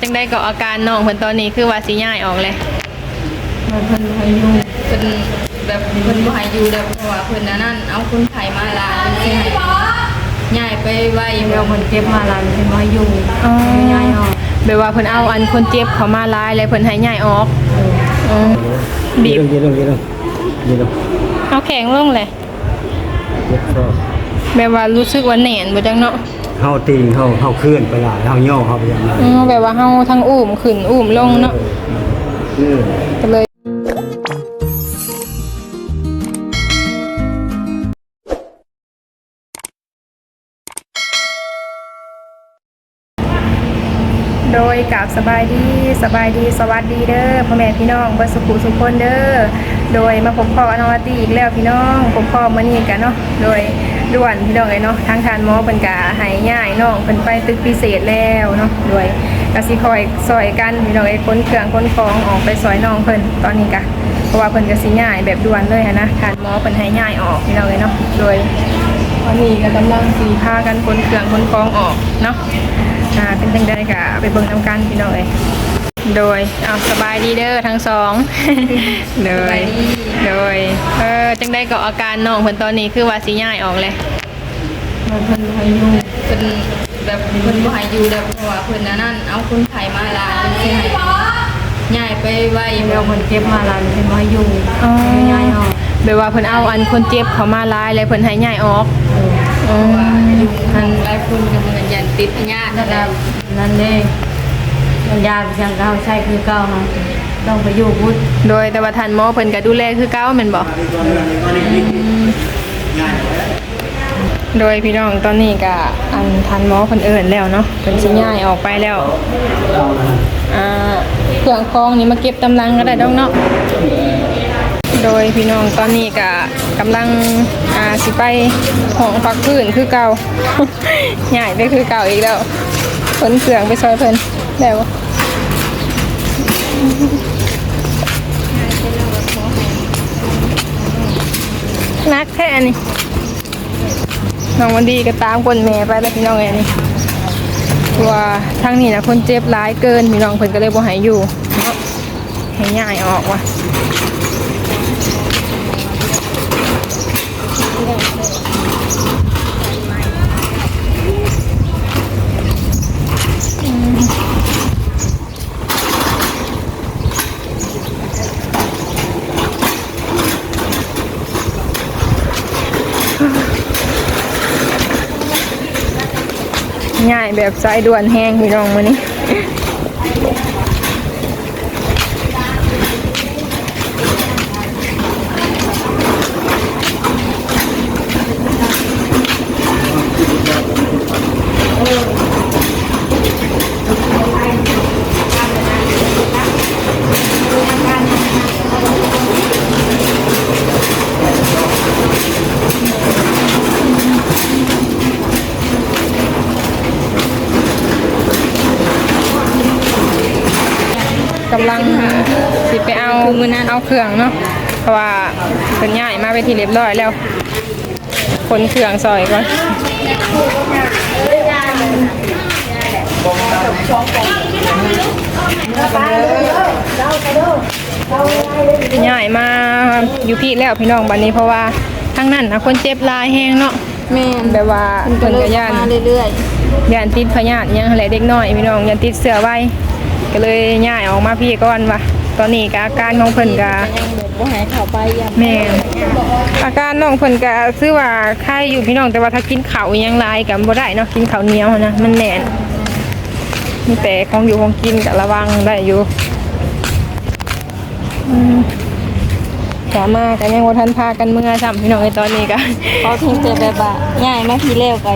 จังได้ก็อาการน้องเพิ่นตอนนี้คือว่าสิย้ายออกเลยมันเพิ่นบ่ให้อยู่เพิ่นแบบเพิ่นบ่ให้อยู่แล้วเพราะว่าเพิ่นอันนั้นเอาคนไข้มาหลายสิให้ย้ายไปไว้แล้วเพิ่นเก็บมาหลายเพิ่นบ่ให้อยู่อ๋อ ย้ายออกแบบว่าเพิ่นเอาอันคนเจ็บเขามาหลายแล้วเพิ่นให้ย้ายออกอ๋อบีบยืนลงยืนลงยืนลงเอาแข็งลงเลยเย็บคอแบบว่ารู้สึกว่าแหน่นบ่จังเนาะ เฮาตีงเฮาเฮาเคลื่อนไปหลายเฮาย่อเฮาไปอย่างไรอ๋อแบบว่าเฮาทั้งอุ้มขึ้นอุ้มลงเนาะเออก็เลยโดยกับสบายดีสบายดีสวัสดีเด้อพ่อแม่พี่น้องเบิดสุขุสุขคนเด้อโดยมาพบพ่ออนวตีอีกแล้วพี่น้องพบพ่อมื้อนี้กันเนาะโดย ด่วนพี่น้องเลยเนาะทางทานหมอเพิ่นกะให้ย่ายน้องเพิ่นไปตึกพิเศษแล้วเนาะโดยกสิคอยซอยกันพี่น้องเอ้ยคนเครื่องคนของออกไปซอยน้องเพิ่นตอนนี้กะเพราะว่าเพิ่นก็สิย่ายแบบด่วนเลยนะทานหมอเพิ่นให้ย่ายออกพี่น้องเลยเนาะโดยวันนี้ก็กำลังสีพากันคนเครื่องคนคล้องออกเนาะอ่าเป็นจังได้กะไปเบิ่งนำกันพี่น้องเอ้ย โดยเอาสบายดีเด้อทั้งสอง โดย โดย เออจังได้ก็อาการน้องเพิ่นตอนนี้คือว่าสิย้ายออกเลยมันเพิ่นบ่ให้อยู่เพิ่นแบบเพิ่นบ่ให้อยู่แล้วเพราะว่าเพิ่นอันนั้นเอาคนไข้มาหลายสิให้ย้ายไปไว้แล้วเพิ่นเก็บมาหลายเพิ่นบ่ให้อยู่อ๋อ ย้ายออกแบบว่าเพิ่นเอาอันคนเจ็บเขามาหลายแล้วเพิ่นให้ย้ายออกเพราะว่าทางหลายคนก็เหมือนยันติดพยาธินั่นแหละนั่นเด้ มันยาอย่างเก่าใช้คือเก่ามาต้องไปอยู่พุทธโดยแต่ว่าท่านหมอเพิ่นก็ดูแลคือเก่าแม่นบ่โดยพี่น้องตอนนี้ก็อันทันหมอเพิ่นเอิ้นแล้วเนาะเพิ่นสิย้ายออกไปแล้วอ่าเครื่องคองนี่มาเก็บตำลังก็ได้ดอกเนาะโดยพี่น้องตอนนี้ก็กำลังอ่าสิไปห้องพักพื้นคือเก่าใหญ่ไปคือเก่าอีกแล้วขนเครื่องไปซอยเพิ่น ได้บ่นักแค่นี้น้องวันดีก็ตามคนแม่ไปแล้วพี่น้องเอ้ยนี่ว่าทางนี้นะคนเจ็บร้ายเกินพี่น้องเพิ่นก็เลยบ่ให้อยู่เนาะให้ย้ายออกว่ะ ง่ายแบบสายด่วนแห้งพี่น้องมื้อนี้ กำลังสิไปเอามือนั้นเอาเครื่องเนาะเพราะว่าเป็นย้ายมาไปที่เรียบร้อยแล้วคนเครื่องซอยก่อนย้ายมาอยู่พี่แล้วพี่น้องบัดนี้เพราะว่าทั้งนั้นนะคนเจ็บหลายแห้งเนาะแม่นแบบว่าเพิ่นเพิ่นก็ก็เลยย่านมาเรื่อยย่านติดพยาธิยังแหละเด็กน้อยพี่น้องย่านติดเสื้อไว้ก็เลยย้ายออกมาพี่ก่อนว่ะ ตอนนี้ก็อาการของเพิ่นก็ๆยังแบบบ่ให้เข้าไปยังแม่นอาการน้องเพิ่นก็คือว่าไข้อยู่พี่น้องแต่ว่าถ้ากินข้าวอิหยังหลายก็บ่ได้เนาะกินข้าวเหนียวนะมันแน่นมีแต่ของอยู่ของกินก็ระวังได้อยู่อืม สามารถก็ยังบ่ทันพากันเมื่อซ้ำพี่น้องในตอนนี้ก็เขาทิ้งแต่แบบว่าง่ายมาทีแล้วก็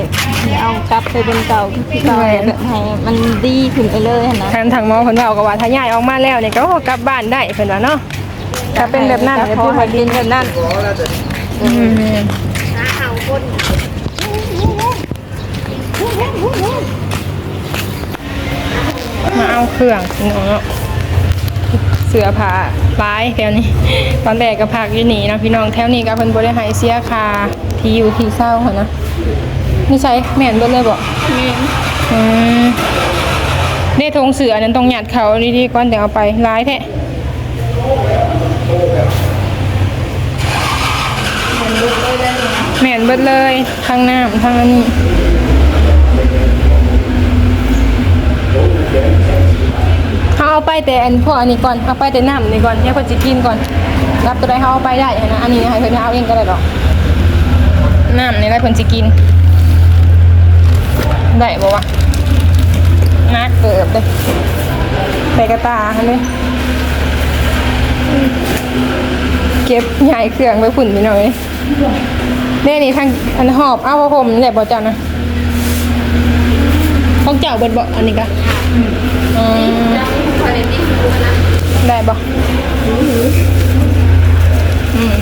เอากลับไปเป็นเก่าคือเก่าแบบให้มันดีขึ้นไปเลยหั่นนะทางทางหมอเพิ่นเว้าก็ว่าถ้าย้ายออกมาแล้วเนี่ยก็กลับบ้านได้เพิ่นว่าเนาะถ้าเป็นแบบนั้นก็ก็พอคือให้ดินแบบนั้นอืมมาเอาเครื่องพี่น้องเนาะ เสือผ้าปลายแถวนี้ ตอนแรกก็พักอยู่นี่เนาะพี่น้องแถวนี้ก็เพิ่นบ่ได้ให้เสียค่าที่อยู่ที่เช่าหั่นนะนี่ใช่แม่นเบิดเลยบ่แม่นอืมนี่ทงเสือนั้นต้องหยัดเขาดีๆก่อนเดี๋ยวเอาไปร้ายแท้แม่นเบิดเลยทางน้ำทางอันนี้ เขาเอาไปแต่อันพวกอันนี้ก่อนเอาไปแต่น้ำนี่ก่อนให้คนจะกินก่อนรับตัวใดเขาเอาไปได้นะอันนี้ให้เพิ่นเอาเองก็ได้หรอกน้ำนี่ได้เพิ่นจะกินได้บ่วะนักเกิบเลยไปกระตาคันนี้เก็บใหญ่เครื่องไว้ฝุ่นไปหน่อยนี่นี่ทางอันหอบ เอาผ้าห่มนี่แหละบ่เจ้านะของเจ้าเบิดบ่อันนี้ก็ อืมคาเลนดิ้งนะได้บ่อืม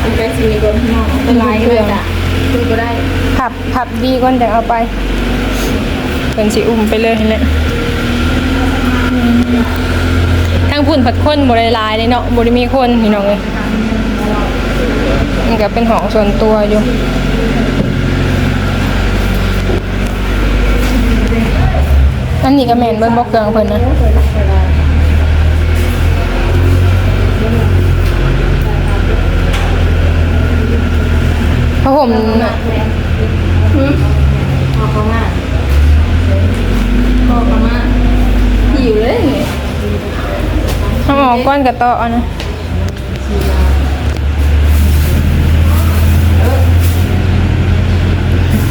เป็นแบ็กซีนีก่อนพี่น้องเป็นลายก็ได้จ้ะคุณก็ได้ผับผับดีก่อนจะเอาไปเป็นสิอุ้มไปเลยเห็นไหมอืมทางพุ่นผัดคนบริลายเลยเนาะบริมีคนพี่น้องเลยมันก็เป็นของส่วนตัวอยู่ อันนี้ก็แมนเบิ้ลบอกเกิงเพิ่นนะเพราะผมน่ะพอเขามาพอเขามาหิวเลยเนี่ยเอาออกก้อนกระเตาะนะ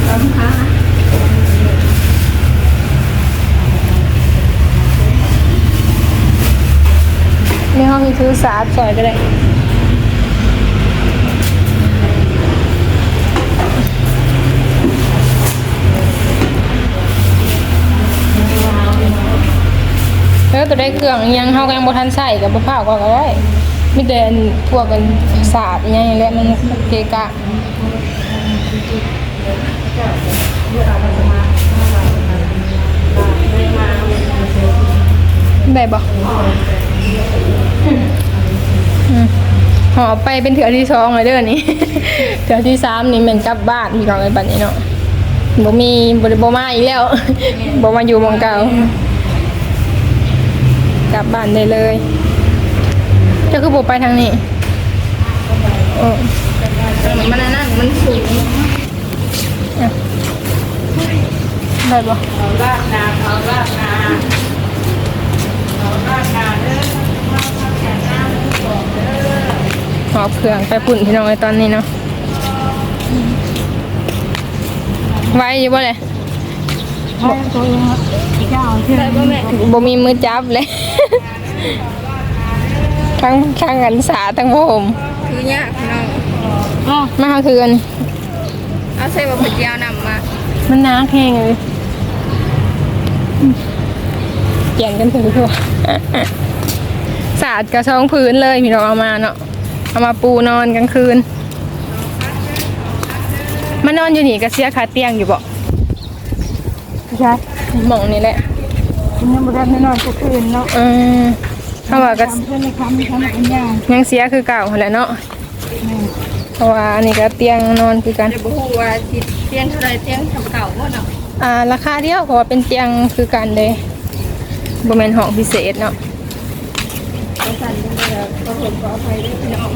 แล้วลูกค้า ในี่เขามีซื้อสาดสอยก็ได้แล้วตัวได้เครื่องอิหยังเฮาก็ยังบ่ทันใส่กับบ่พร้าวก็ก็ได้มีแต่นพวกกันสาดอิหยังและมันเกะกะได้บ่อืม หอบไปเป็นเถือที่สองเลยเด้อนี่ เถือที่สามนี่แม่นกลับบ้านพี่น้องไอ้บัดนี้เนาะบ่มีบ่ได้บ่มาอีกแล้วบ่มาอยู่หมองเก่ากลับบ้านได้เลยเจะคือบุไปทางนี้โอ้ทางนี้มันนั่นมันสูงอะได้ปะเอาลากนาเอาลากนาเอาลากนาเด้อ หอบเครื่องไปปุ่นพี่น้องในตอนนี้เนาะไว้อยู่บ่เลยได้ป่ะแม่บ่มีมือจับเลย ทั้งทั้งกันสาทั้งผมคือเนี่ยพี่น้องมาหาคืนเอาใส่บะเพ็ดยาวนำมา มันน้าแห้งเลยเปลี่ยนกันถึงทั่วสาดกระช่องพื้นเลยพี่น้องเอามาเนาะ เอามาปูนอนกลางคืน มานอนอยู่นี่ก็เสียค่าเตียงอยู่บ่ใช่หมองนี่แหละคุณยังบ่ได้ไม่นอนทุกคืนเนาะอืมเพราะว่าก็ทำเพื่อนในคำมีคำเป็นอย่างยังเสียคือเก่าหั่นแหละเนาะเพราะว่าอันนี้ก็เตียงนอนคือกัน เดี๋ยวบอกว่าสิเตียงเท่าไรเตียงทำเก่าหมดเนาะอ่าราคาเดียวเพราะว่าเป็นเตียงคือกันเลยบ่แม่นห้องพิเศษเนาะก็สั่น เป็นแบบก็ผมขออภัยด้วยพี่น้อง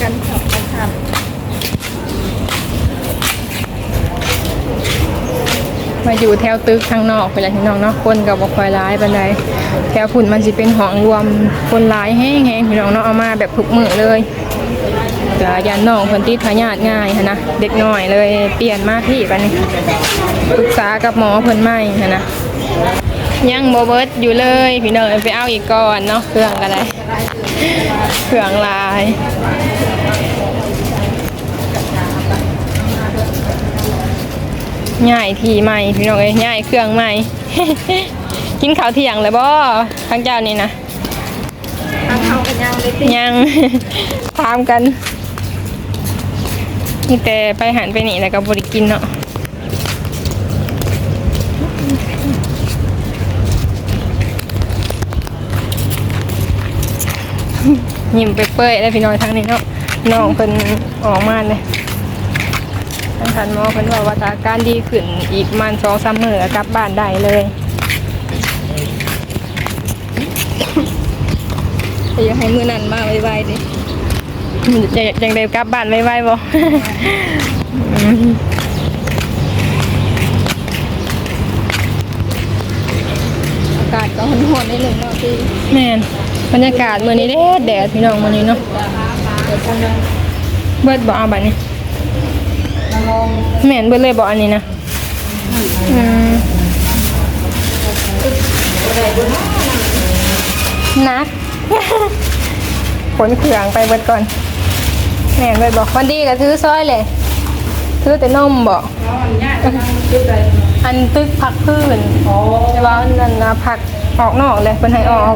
กันขับกันขับมาอยู่แถวตึกข้างนอกไปแหละพี่น้องเนาะคนก็บ่ค่อยร้ายปานใดแถวฝุ่นมันสิเป็นห้องรวมคนร้ายแห้งๆพี่น้องเนาะเอามาแบบทุกมือเลยก็ยานน้องเพิ่นติดพยาธิง่ายนะเด็กน้อยเลยเปลี่ยนมาที่บันี้ปรึกษากับหมอเพิ่นใหม่นะ ยังบ่เบิดอยู่เลยพี่น้องไปเอาอีกก่อนเนาะเครื่องก็ได้เครื่องลายง่ายทีใหม่พี่น้องเอ้ยง่ายเครื่องใหม่ กินข้าวเที่ยงเลยบ่ข้างเจ้านี่นะทางเขากันยังเลยติยังถามกันนี่แต่ไปหันไปนี่แล้วก็บริกินเนาะ ยิ้มไปเปื่อยๆแล้พี่น้อยทางนี้เนาะน้องเพิ่นออกมาเลยท่างทันหมอเพิ่นว่าว่าถ้าอาการดีขึ้นอีกประมันสองสามมื้อกลับบ้านได้เลยแต่อยากให้มื้อนั้นมาไวๆดิจะจังได้กลับบ้านไวๆบ่อืมอากาศก็ร้อนๆนิดนึงเนาะที่ แม่น บรรยากาศมื้อนี้แดดแดดพี่น้องมื้อนี้เนาะเบิดบ่เอาบัดนี้แม่นเบิดเลยบ่อันนี้นะอืมนักขนเครื่องไปเบิดก่อนแม่นเบิดบอกวันดีก็ถือซอยเลยถือแต่นมบอกอันตึกพักพื้นแต่ว่านนั้นนะพัก ออกนอกเลยเป็นให้ออก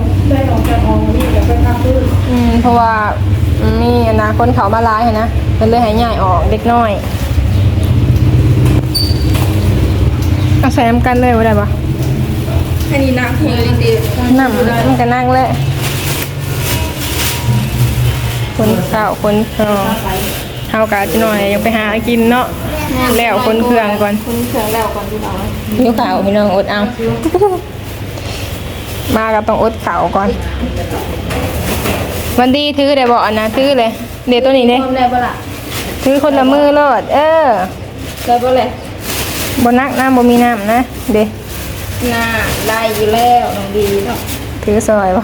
อืมเพราะว่ามีอนนาคนเขามาร้ายหั้นนะเป็นเลยให้ใหญ่ออกเด็กน้อยเอาใส่น้ำกันเลยว่าได้ปะอันนี้น้ำเพียงดีน้ำมันก็นั่งแล้วคนข้าวคนครองเฮากะจะหน่อยยังไปหากินเนาะแล้วคนเครื่องก่อนคุณเครื่องแล้วก่อนที่เราหิวข่าวพี่น้องอดเอา มาก็ต้องอดข่าวก่อน วันดีถือได้บอกนะถือเลย เดี๋ยวตัวนี้เนี่ยพร้อมได้ปะล่ะถือคนละมือโลดเออได้ปะเลยบนักน้ำบ่มีน้ำนะ เดี๋ยวหน้าได้อยู่แล้วน้องดีเนาะถือซอยบ่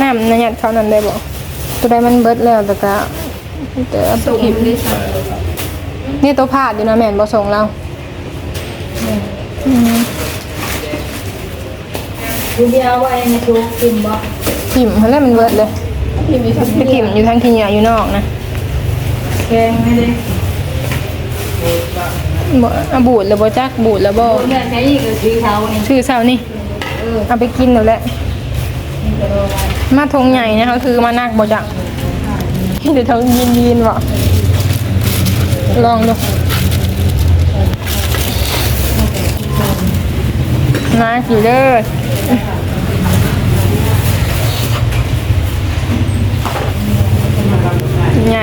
น้ำนะยัดเขานั่นได้บอกตัวใดมันเบิดแล้วแต่ก็แต่เอาไปส่งกินได้สั่งนี่ตัวพาดอยู่นะแม่นบ่ส่งเราอืม ดูเดียวว่ายังไงดูกินบ่ถิ่มเขาแล้วมันเบิดเลยที่มีสักไปถิ่มอยู่ทางที่เหนืออยู่นอกนะแกงไม่ได้บ่เอาบูดแล้วบ่จักบูดแล้วบ่เนี่ยใช้อีกคือสีเทานี่ชื่อเช้านี่เออเอาไปกินแล้วแหละมาทงใหญ่นะคะคือมานักบ่จักเดี๋ยวทงยินยินบ่ลองดูนักอยู่เด้อ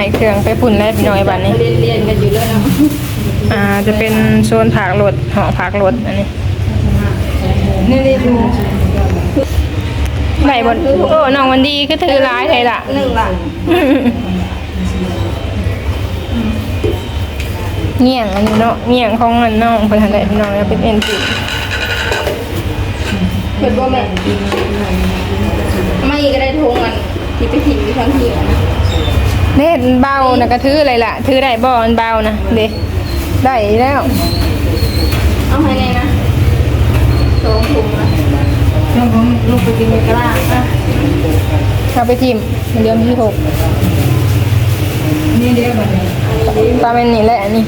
ใหญ่เครื่องไปปุ่นแล้วพี่น้อยบัดนี้เรียนเรียนกันอยู่แล้วเนาะอ่าจะเป็นโซนผักรถหอผักรถอันนี้นี่นี่ดูไหนบนโอ้น้องวันดีคือถือร้ายเลยล่ะหนึ่งล่ะเงี่ยงอันนี้เนาะเงี่ยงของเงินน้องเพิ่นทันได้พี่น้องแล้วเป็นเอ็นจีเห็นบ่แม่ไม่ก็ได้ทงอันที่ไปถิ่นที่ทั้งที่อะนะ เน็ตเบานะก็ถืออะไรล่ะ ถือได้บ่มันเบานะเด้ได้แล้วเอาให้ไงนะสองถุงนะลูกผมลูกไปกินในกระลาอะเอาไปทิมมันเดียวมีหกนี่เดียวแบบนี้ตามเป็นนี่แหละอันนี่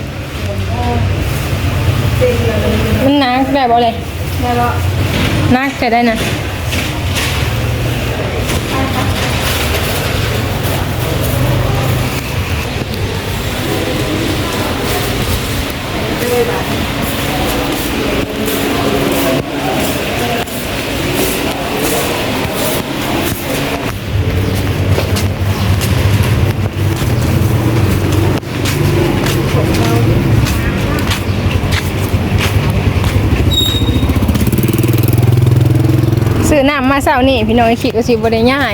มันนักได้บ่เลยได้แล้วนักจะได้นะ ซื้อน้ำมาเช้านี่พี่น้องคิดว่าสิบ่ได้ง่าย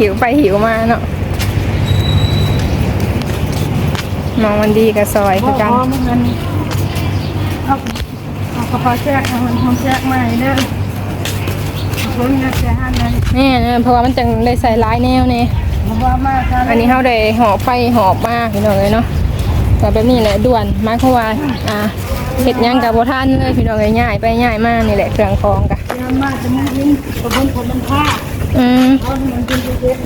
หิวไปหิวมาเนาะ มองมันดีกับซอยคือกันอ๋อมันมันเอาเอากระเพาะแจ๊กเอามันทำแจ๊กมาให้เด้อเอาคนเงินแจ๊กให้เลยแน่นะเพราะว่ามันจังได้ใส่ร้ายแนวนี่ผมว่ามากันอันนี้เขาได้หอบไปหอบมาพี่น้องเลยเนาะแต่แบบนี้แหละด่วนมากเพราะว่าอ่าเห็ดหยังกับโบท่านเลยพี่น้องเลยง่ายไปง่ายมากนี่แหละเครื่องคองกะยามมาจะไม่ยินกระบวนคนมันผ้าอืมเอาให้มันกินไปเยอะ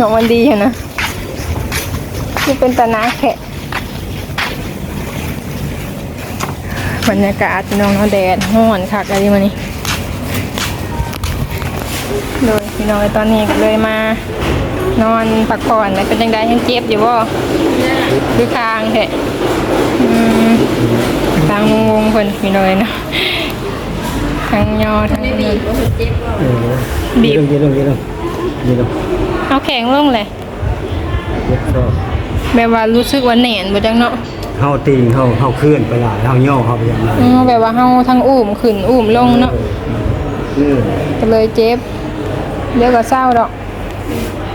น้องมันดีอยู่นะนี่เป็นตานาแขะบรรยากาศพี่น้องเนาะแดดห้อนคักอะไรมานี่โดยพี่น้องตอนนี้ก็เลยมานอนพักผ่อนแล้วเป็นยังไงยังเจ็บอยู่บ่คือคางแท้อืมคางงงๆเพิ่นพี่น้อยเนาะทั้งยอทั้งไม่มีนี่ก็เพิ่นเจ็บว่าเออบีบยืนลงยืนลงยืนลง เอาแข็งลงเลยเย็บก็แบบว่ารู้สึกว่าแหน่นบ่จังเนาะเฮาตีเฮาเฮาเคลื่อนไปหลายเฮาย่อเฮาไปอย่างนั้นอือแบบว่าเฮาทั้งอุ้มขึ้นอุ้มลงเนาะเออก็เลยเจ็บเดี๋ยวก็เศร้าดอก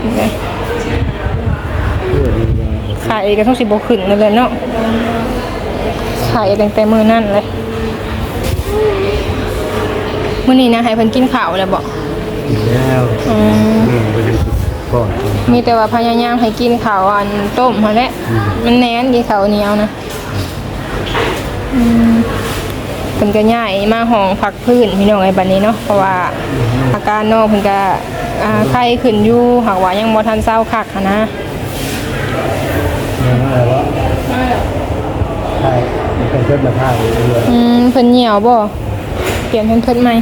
โอเคเออดีแล้วไข่ก็ต้องสิบ่ขึ้นนั่นเลยเนาะไข่ตั้งแต่มื้อนั้นเลยมื้อนี้นะให้เพิ่นกินข้าวแล้วบ่ดีแล้วอืมแม่ไปทาง ก่อนมีแต่ว่าพยายามให้กินข้าวอันต้มหั่นแหละมันแน่นดีข้าวเหนียวนะอืมเพิ่นก็ย้ายมาห้องพักพื้นพี่น้องไอ้บัดนี้เนาะเพราะว่าอาการน้องเพิ่นก็อ่าไข้ขึ้นอยู่หากว่ายังบ่ทันเศร้าคักหั้นนะยังอะไรวะใช่มันเป็นเพื่อนมาท่าเลยเลยอืมเพิ่นเหี่ยวบ่เปลี่ยนเพิ่นเพิ่นใหม่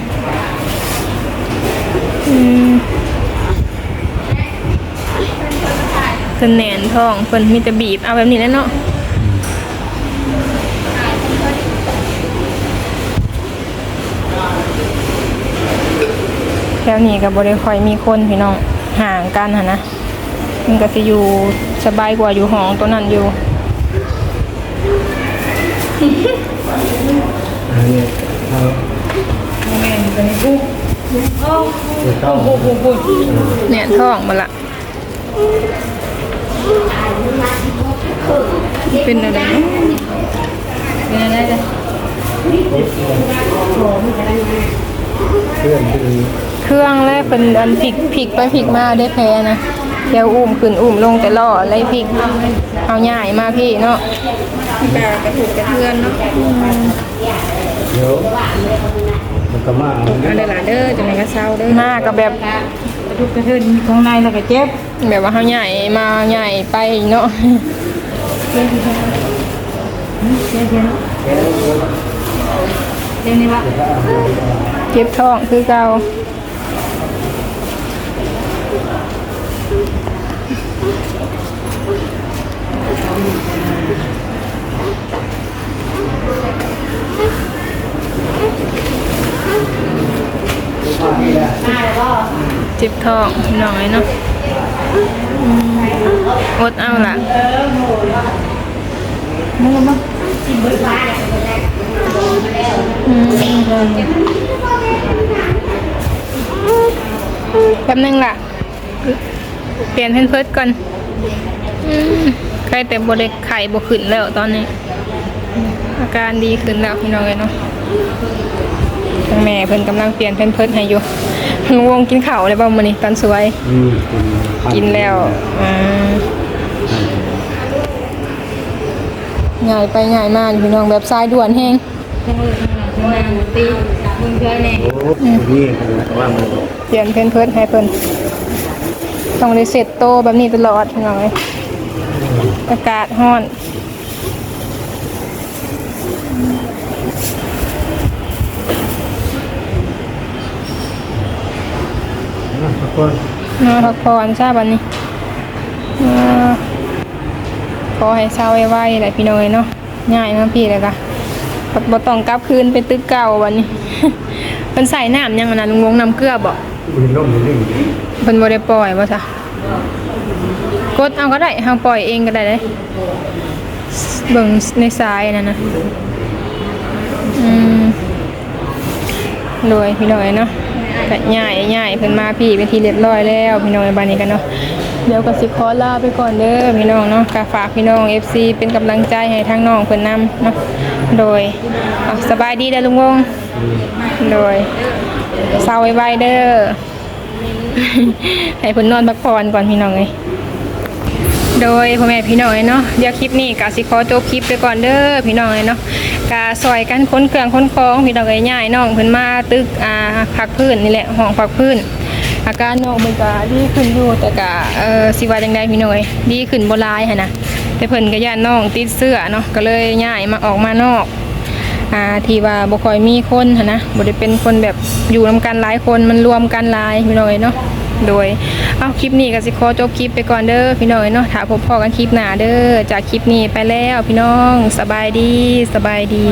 อืม เพิ่นแหนนท้องเพิ่นมีแต่บีบเอาแบบนี้แล้วเนาะแถวนี้ก็บ่ได้ค่อยมีคนพี่น้องห่างกันหั่นะมันก็สิอยู่สบายกว่าอยู่ห้องตัวนั้นอยู่เราแม่นเป็นผู้เดี๋ยวต้องผู้ผู้ผู้เนี่ยท้องมาละ เป็นอะไรเนาะเป็นอะไรจ้ะเพื่อนคือเครื่องแรกเป็นอันพลิกพลิกไปพลิกมาได้แพ้นะเดี๋ยวอุ้มขึ้นอุ้มลงแต่ล่ออะไรพลิกเอาใหญ่มาพี่เนาะกะกระถูกกระเทือนเนาะเดี๋ยวมันก็มาเอาเอาเด้อหลานเด้อจังได๋ก็เศร้าเด้อมากับแบบกระ ทุกกระเทือนข้างในแล้วก็เจ็บแบบว่าเอาใหญ่มาใหญ่ไปเนาะเจ็บเจ็บเจ็บเจ็บนี่วะเจ็บท้องคือเก่า เจ็บท้องหน่อยเนาะอดเอาล่ะนี่ละมั้งแป๊บนึงล่ะ เปลี่ยนเพนเพิร์ดก่อนใกล้แต่บริไข่บขึ้นแล้วตอนนี้ อาการดีขึ้นแล้วพี่น้องเลยเนาะ ทางแม่เพิ่นกำลังเปลี่ยนเพนเพิร์ดให้อยู่ลุงวงกินข้าวเลยบ่มื้อนี้ตอนสวย อืมกินแล้วอ่าง่ายไปง่ายมากพี่น้องแบบสายด่วนแฮงทั้งมือทั้งหน้าทั้งหน้าตีมึงเพื่อนแน่โอ้นี่คือว่ามันเปลี่ยนเพนเพิร์ดให้เพิ่นต้องได้เสร็จโตแบบนี้ตลอดพี่น้องเอ้ยอากาศร้อน ทุกคนมาพักผ่อนทราบวันนี้เอ่อขอให้เช้าไวๆแหละพี่น้องเอ้ยเนาะง่ายเนาะพี่เลยกะบ่ต้องกลับคืนไปตึกเก่าวันนี้เพิ่นใส่น้ำยังอันนั้นลุงวงน้ำเกลือบ่มันร่มมันนิ่งเพิ่นบ่ได้ปล่อยว่าซะกดเอาก็ได้เฮาปล่อยเองก็ได้เด้เบิ่งในสายนั่นนะอืมรวยพี่น้อยเนาะ ก็ย่ายย่ายเพิ่นมาพี่เป็นที่เรียบร้อยแล้วพี่น้องในบ้านนี้กันเนาะเดี๋ยวก็สิขอลาไปก่อนเด้อพี่น้องเนาะกาฝากพี่น้อง FC เป็นกำลังใจให้ทางน้องเพิ่นนำเนาะโดยสบายดีเด้อลุงวงโดยเศร้าไว้เด้อให้เพิ่นนอนพักผ่อนก่อนพี่น้องเลย โดยพ่อแม่พี่น้องเอ้ยเนาะเดี๋ยวคลิปนี้กะสิขอจบคลิปไปก่อนเด้อพี่น้องเนาะกะซอยกันค้นเครื่องค้นของพี่น้องเอ้ยย่ายน้องเพิ่นมาตึกอ่าพักพื้นนี่แหละห้องพักพื้น อาการน้องมันก็ดีขึ้นอยู่แต่ก็เอ่อสิว่าจังไดพี่น้องเอ้ยดีขึ้นบ่หลายหั่นนะแต่เพิ่นก็ย่านน้องติดเสื้อเนาะก็เลยย้ายมาออกมานอกอ่าที่ว่าบ่ค่อยมีคนหั้นนะบ่ได้เป็นคนแบบอยู่นํกันหลายคนมันรวมกันหลายพี่น้อยเนาะ โดยเอาคลิปนี้ก็สิขอจบคลิปไปก่อนเด้อพี่น้องเนาะถ้าพบพอกันคลิปหน้าเด้อจากคลิปนี้ไปแล้วพี่น้องสบายดีสบายดี